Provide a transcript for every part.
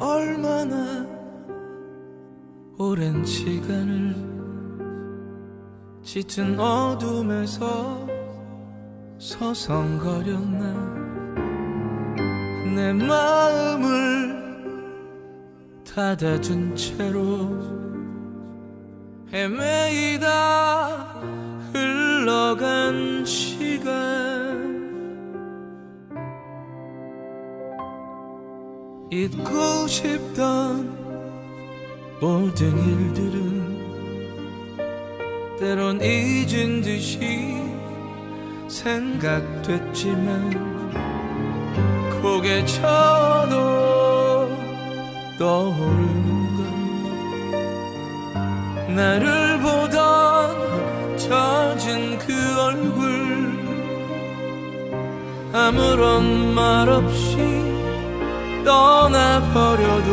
얼마나 오랜 시간을 짙은 어둠에서 서성거렸나. 내 마음을 닫아둔 채로 헤매이다 흘러간 시간 잊고 싶던 모든 일들은 때론 잊은 듯이 생각됐지만 고개 쳐도 떠오르는 건 나를 보던 젖은 그 얼굴 아무런 말 없이 떠나버려도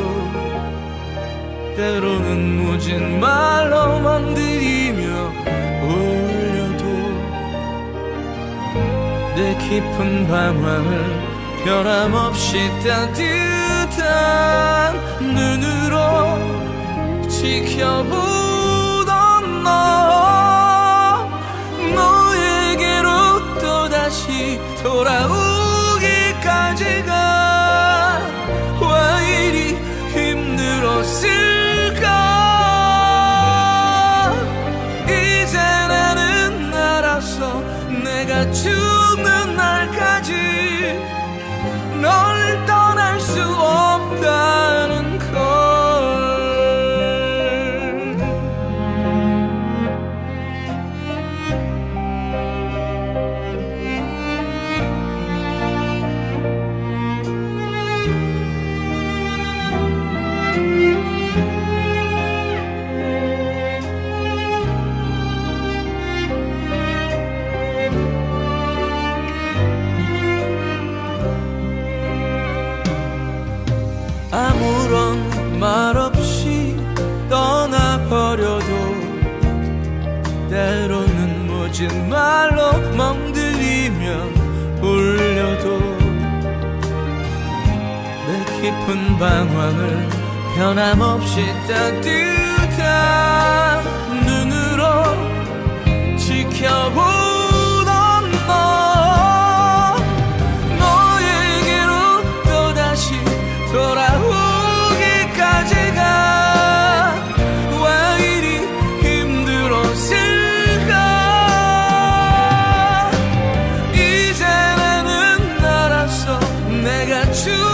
때로는 무진 말로만 들이며 울려도 내 깊은 방황을 변함없이 따뜻한 눈으로 지켜보 내가 죽는 날까지 아무런 말 없이 떠나버려도 때로는 모진 말로 멍들리면 울려도 내 깊은 방황을 변함없이 따뜻한 I got you.